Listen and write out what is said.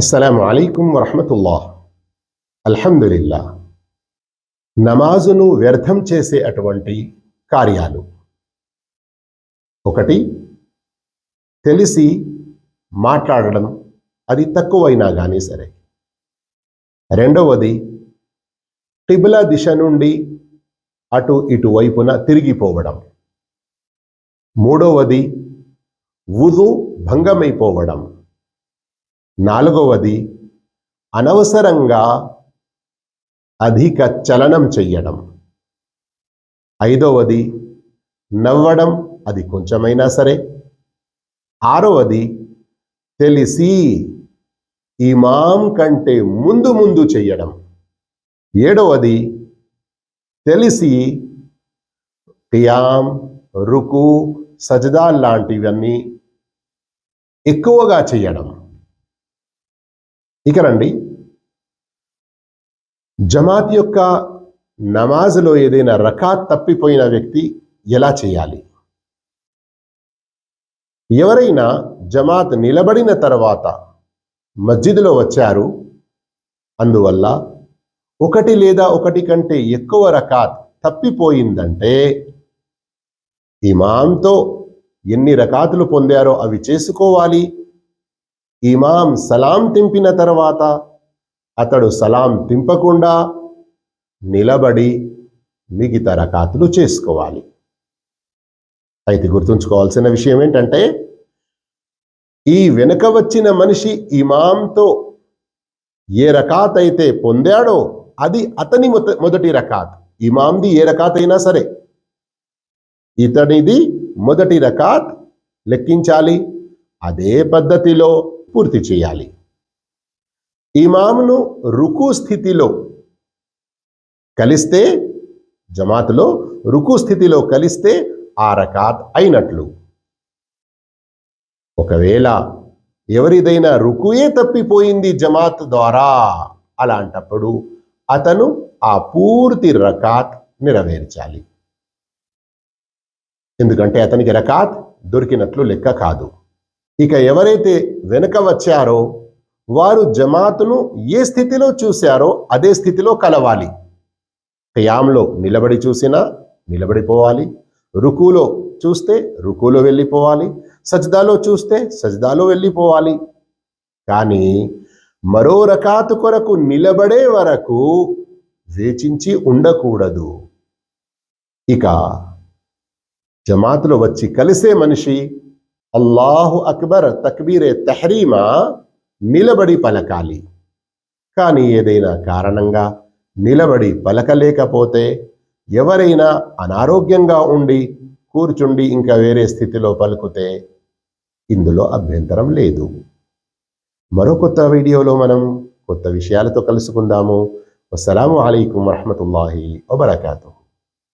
అస్సలం అయికం వరహమతుల్లా అల్హందుల్లా నమాజును వ్యర్థం చేసే అటువంటి కార్యాలు. ఒకటి తెలిసి మాట్లాడడం అది తక్కువైనా కానీ సరే. రెండవది టిబుల దిశ నుండి అటు ఇటు వైపున తిరిగిపోవడం. మూడవది వుదు భంగమైపోవడం. నాలుగవది అనవసరంగా అధిక చలనం చెయ్యడం. ఐదవది నవ్వడం అది కొంచెమైనా సరే. ఆరవది తెలిసి ఇమాం కంటే ముందు ముందు చెయ్యడం. ఏడవది తెలిసి కియాం రుకు సజదా లాంటివన్నీ ఎక్కువగా చేయడం ఇక రండి. జమాత్ యొక్క నమాజ్లో ఏదైనా రకాత్ తప్పిపోయిన వ్యక్తి ఎలా చేయాలి? ఎవరైనా జమాత్ నిలబడిన తర్వాత మస్జిద్లో వచ్చారు అందువల్ల ఒకటి లేదా ఒకటి కంటే ఎక్కువ రకాత్ తప్పిపోయిందంటే ఇమాంతో ఎన్ని రకాతులు పొందారో అవి చేసుకోవాలి. ఇమాం సలాం తింపిన తర్వాత అతడు సలాం తింపకుండా నిలబడి మిగతా రకాతులు చేసుకోవాలి. అయితే గుర్తుంచుకోవాల్సిన విషయం ఏంటంటే ఈ వెనుక వచ్చిన మనిషి ఇమాంతో ఏ రకాత్ అయితే పొందాడో అది అతని మొదటి రకాత్. ఇమాంది ఏ రకాత్ అయినా సరే. ఇతనిది మొదటి రకాత్ లెక్కించాలి. అదే పద్ధతిలో పూర్తి చేయాలి. ఇమామును రుకు స్థితిలో కలిస్తే జమాత్లో రుకు స్థితిలో కలిస్తే ఆ రకాత్ అయినట్లు. ఒకవేళ ఎవరిదైనా రుకుయే తప్పిపోయింది జమాత్ ద్వారా అలాంటప్పుడు అతను ఆ పూర్తి రకాత్ నెరవేర్చాలి. ఎందుకంటే అతనికి రకాత్ దొరికినట్లు లెక్క కాదు. ఇక ఎవరైతే వెనుక వచ్చారో వారు జమాతును ఏ స్థితిలో చూశారో అదే స్థితిలో కలవాలి. కయాంలో నిలబడి చూసినా నిలబడిపోవాలి. రుకులో చూస్తే రుకులో వెళ్ళిపోవాలి. సజ్దాలో చూస్తే సజ్దాలో వెళ్ళిపోవాలి. కానీ మరో రకాతు కొరకు నిలబడే వరకు వేచించి ఉండకూడదు. ఇక జమాతులు వచ్చి కలిసే మనిషి అల్లాహు అక్బర్ తక్బీరే తెహరీమా నిలబడి పలకాలి. కానీ ఏదైనా కారణంగా నిలబడి పలకలేకపోతే ఎవరైనా అనారోగ్యంగా ఉండి కూర్చుండి ఇంకా వేరే స్థితిలో పలుకుతే ఇందులో అభ్యంతరం లేదు. మరో కొత్త వీడియోలో మనం కొత్త విషయాలతో కలుసుకుందాము. అస్సలం అయికం వరహమతుల్లాహి వబర్కాతూ.